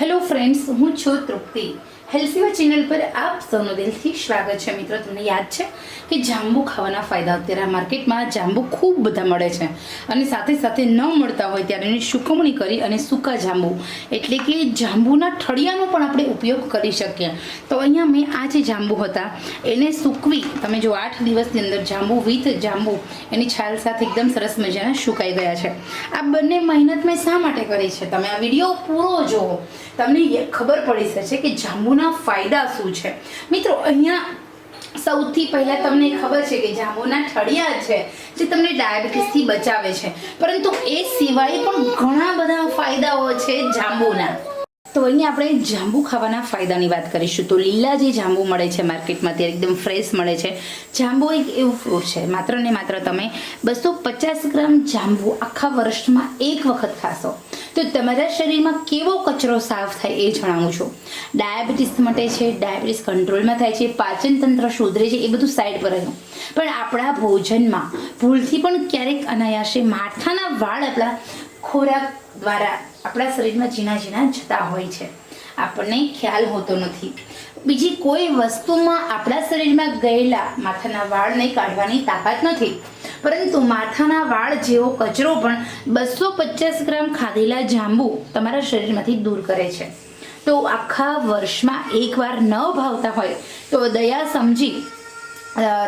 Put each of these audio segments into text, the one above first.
Hello friends હું છું તૃપ્તિ. હેલ્સીવા channel પર આપ સૌનું દિલથી સ્વાગત છે. મિત્રો, તમને યાદ છે કે જાંબુ ખાવાના ફાયદા અત્યારે માર્કેટમાં જાંબુ ખૂબ બધા મળે છે. અને સાથે સાથે ન મળતા હોય ત્યારે એની સુકવણી કરી અને સૂકા જાંબુ, એટલે કે જાંબુના ઠળિયાનો પણ આપણે ઉપયોગ કરી શકીએ. તો અહીંયા મેં આ જે જાંબુ હતા, એને સૂકવી, તમે જો આઠ દિવસની અંદર જાંબુ, વિથ જાંબુ, એની છાલ સાથે એકદમ સરસ મજાના સુકાઈ ગયા છે. આ બંને મહેનત મેં શા માટે કરી છે? તમે આ વીડિયો પૂરો જુઓ. તમને ખબર પડી શકે કે જાંબુના ફાયદા શું છે? મિત્રો, અહીંયા સૌથી પહેલાં તમને ખબર છે કે જાંબુના ઠળિયા છે, જે તમને ડાયાબિટીસથી બચાવે છે. પરંતુ એ સિવાય પણ ઘણા બધા ફાયદાઓ છે જાંબુના. તો અહીંયા આપણે જાંબુ ખાવાના ફાયદાની વાત કરીશું. તો લીલા જે જાંબુ મળે છે માર્કેટમાં ત્યારે એકદમ ફ્રેશ મળે છે. જાંબુ એક એવું ફ્રૂટ છે, માત્ર ને માત્ર તમે બસો પચાસ ગ્રામ જાંબુ આખા વર્ષમાં એક વખત ખાશો. તો તમારા શરીરમાં કેવો કચરો સાફ થાય એ જણાવું છું. ડાયાબિટીસ માટે છે ડાયાબિટીસ કંટ્રોલમાં થાય છે, પાચન તંત્ર સુધરે છે, એ બધું સાઈડ પર રહ્યું. પણ આપણા ભોજનમાં ભૂલથી પણ ક્યારેક અનાયાસે માથાના વાળ આપણા ખોરાક દ્વારા આપણા શરીરમાં ઝીણા ઝીણા જતા હોય છે. આપણને ખ્યાલ હોતો નથી. બીજી કોઈ વસ્તુમાં આપણા શરીરમાં ગયેલા માથાના વાળને કાઢવાની તાકાત નથી. પરંતુ માથાના વાળ જેવો કચરો પણ બસો પચાસ ગ્રામ ખાધેલા જાંબુ તમારા શરીરમાંથી દૂર કરે છે. તો આખા વર્ષમાં એકવાર ન ભાવતા હોય તો દયા સમજી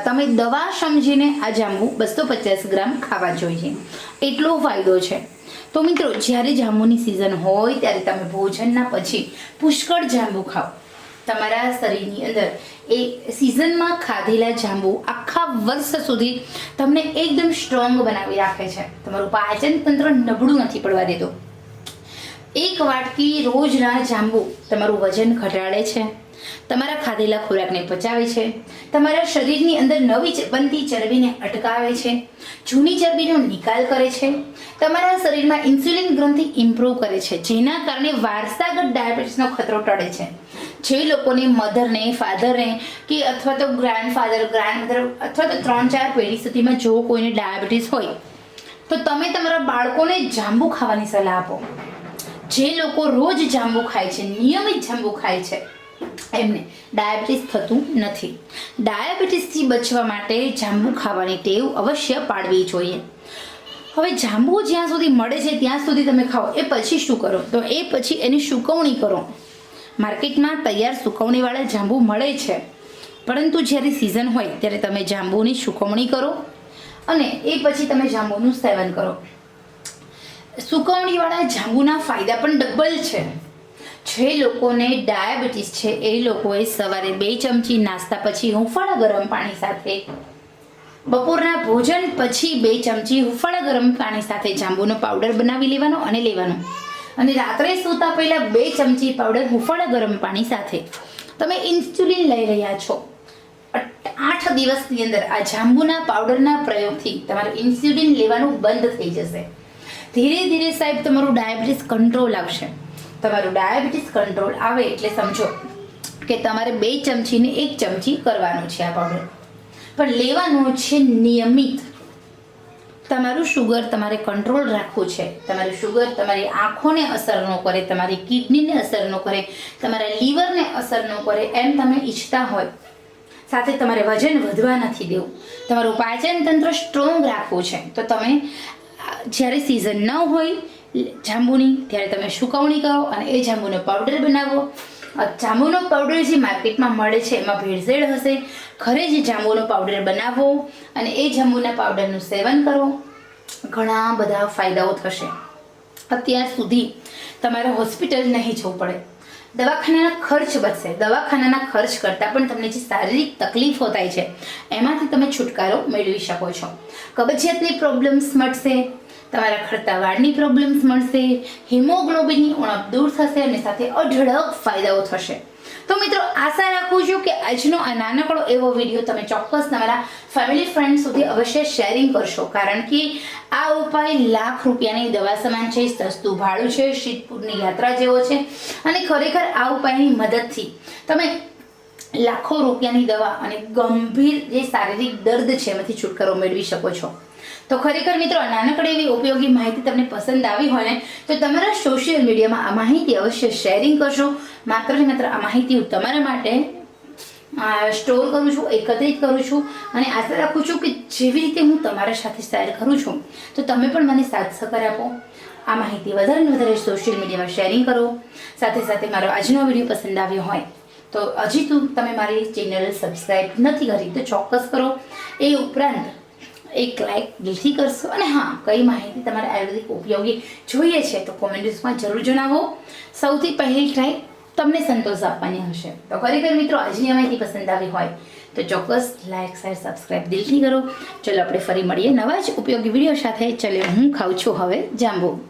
તમે દવા સમજીને આ જાંબુ બસો પચાસ ગ્રામ ખાવા જોઈએ. એટલો ફાયદો છે. તો મિત્રો, જ્યારે જાંબુની સિઝન હોય, ત્યારે તમે ભોજનના પછી પુષ્કળ જાંબુ ખાઓ. તમારા શરીરની અંદર. એ સિઝનમાં ખાધેલા જાંબુ આખા વર્ષ સુધી તમને એકદમ સ્ટ્રોંગ બનાવી રાખે છે. તમારું પાચન તંત્ર નબળું નથી પડવા દેતો. એક વાટકી રોજના જાંબુ તમારું વજન ઘટાડે છે. તમારા ખાધેલા ખોરાકને પચાવે છે. તમારા શરીરની અંદર નવી બનતી ચરબીને અટકાવે છે. જૂની ચરબીનો નિકાલ કરે છે. તમારા શરીરમાં ઇન્સ્યુલિન ગ્રંથિ ઇમ્પ્રૂવ કરે છે, જેના કારણે વારસાગત ડાયાબિટીસનો ખતરો ટળે છે. જે લોકોને મધરને, ફાધરને કે અથવા તો ગ્રાન્ડફાધર ગ્રાન્ડમધર અથવા તો ત્રણ ચાર પેઢી સુધીમાં જો કોઈને ડાયાબિટીસ હોય, તો તમે તમારા બાળકોને જાંબુ ખાવાની સલાહ આપો. જે લોકો રોજ જાંબુ ખાય છે, નિયમિત જાંબુ ખાય છે, એમને ડાયાબિટીસ થતું નથી. ડાયાબિટીસથી બચવા માટે જાંબુ ખાવાની ટેવ અવશ્ય પાડવી જોઈએ. હવે જાંબુ જ્યાં સુધી મળે છે, ત્યાં સુધી તમે ખાઓ. એ પછી શું કરો? તો એ પછી એની સુકવણી કરો. માર્કેટમાં તૈયાર સુકવણીવાળા જાંબુ મળે છે. પરંતુ જ્યારે સિઝન હોય ત્યારે તમે જાંબુની સુકવણી કરો અને એ પછી તમે જાંબુનું સેવન કરો. સુકવણીવાળા જાંબુના ફાયદા પણ ડબલ છે. જે લોકોને ડાયાબિટીસ છે એ લોકોએ સવારે બે ચમચી નાસ્તા પછી હુંફાળા ગરમ પાણી સાથે, બપોરના ભોજન પછી બે ચમચી હુંફાળા ગરમ પાણી સાથે જાંબુનો પાવડર બનાવી લેવાનો અને લેવાનો. અને રાત્રે સૂતા પહેલા બે ચમચી પાવડર હુંફાળા ગરમ પાણી સાથે. તમે ઇન્સ્યુલિન લઈ રહ્યા છો. આઠ દિવસની અંદર આ જાંબુના પાવડરના પ્રયોગથી તમારું ઇન્સ્યુલિન લેવાનું બંધ થઈ જશે. ધીરે ધીરે સાહેબ તમારું ડાયાબિટીસ કંટ્રોલ આવશે. તમારું ડાયાબિટીસ કંટ્રોલ આવે એટલે સમજો કે તમારે બે ચમચીને એક ચમચી કરવાનું છે આ પાવડર પણ લેવાનું છે નિયમિત. તમારું શુગર તમારે કંટ્રોલ રાખવું છે. તમારું શુગર તમારી આંખોને અસર ન કરે, તમારી કિડનીને અસર ન કરે, તમારા લીવરને અસર ન કરે એમ તમે ઈચ્છતા હોય. સાથે તમારે વજન વધવા નથી દેવું. તમારું પાચન તંત્ર સ્ટ્રોંગ રાખવું છે. તો તમે, જ્યારે સિઝન ન હોય જાંબુની, ત્યારે તમે સુકવણી કરો અને એ જાંબુનો પાવડર બનાવો. જાંબુનો પાવડર જે માર્કેટમાં મળે છે, એમાં ભેળસેળ હશે. ઘરે જે જાંબુનો પાવડર બનાવો અને એ જાંબુના પાવડરનું સેવન કરો, ઘણા બધા ફાયદાઓ થશે. અત્યાર સુધી તમારે હોસ્પિટલ નહીં જવું પડે. દવાખાનાના ખર્ચ બચશે દવાખાનાના ખર્ચ કરતાં પણ તમને જે શારીરિક તકલીફો થાય છે, એમાંથી તમે છુટકારો મેળવી શકો છો. કબજિયાતની પ્રોબ્લેમ્સ મળશે તમારા ખરતા વાળની પ્રોબ્લેમ્સ મળશે, હિમોગ્લોબિનની ઉણપ દૂર થશે અને સાથે અઢળક ફાયદાઓ થશે. તો મિત્રો, આશા રાખું છું કે આજનો આ નાનકડો એવો વીડિયો તમે ચોક્કસ તમારા ફેમિલી ફ્રેન્ડ સુધી અવશ્ય શેરિંગ કરશો. કારણ કે આ ઉપાય લાખ રૂપિયાની દવા સમાન છે, સસ્તું ભાડું છે, શીતપુરની યાત્રા જેવો છે અને ખરેખર આ ઉપાયની મદદથી તમે લાખો રૂપિયાની દવા અને ગંભીર જે શારીરિક દર્દ છે, એમાંથી છુટકારો મેળવી શકો છો. તો ખરેખર મિત્રો, નાનકડી એવી ઉપયોગી માહિતી તમને પસંદ આવી હોય ને, તો તમારા સોશિયલ મીડિયામાં આ માહિતી અવશ્ય શેરિંગ કરશો માત્ર ને માત્ર આ માહિતી હું તમારા માટે સ્ટોર કરું છું, એકત્રિત કરું છું અને આશા રાખું છું કે જેવી રીતે હું તમારા સાથે શેર કરું છું, તો તમે પણ મને સાથ સહકાર આપો. આ માહિતી વધારે ને વધારે સોશિયલ મીડિયામાં શેરિંગ કરો. સાથે સાથે મારો આજનો વીડિયો પસંદ આવ્યો હોય, તો હજી તું તમે મારી ચેનલ સબસ્ક્રાઈબ નથી કરી, તો ચોક્કસ કરો. એ ઉપરાંત એક લાઈક દિલથી કરશો. અને હા, કઈ માહિતી તમારે આયુર્વેદિક ઉપયોગી જોઈએ છે તો કોમેન્ટ્સમાં જરૂર જણાવો. સૌથી પહેલી ટ્રાય તમને સંતોષ આપવાની હશે. તો ખરેખર મિત્રો, આજની માહિતી પસંદ આવી હોય તો ચોક્કસ લાઈક શેર સબસ્ક્રાઈબ દિલથી કરો. ચલો, આપણે ફરી મળીએ નવા જ ઉપયોગી વીડિયો સાથે. ચલો, હું ખાઉં છું હવે જાંબુ.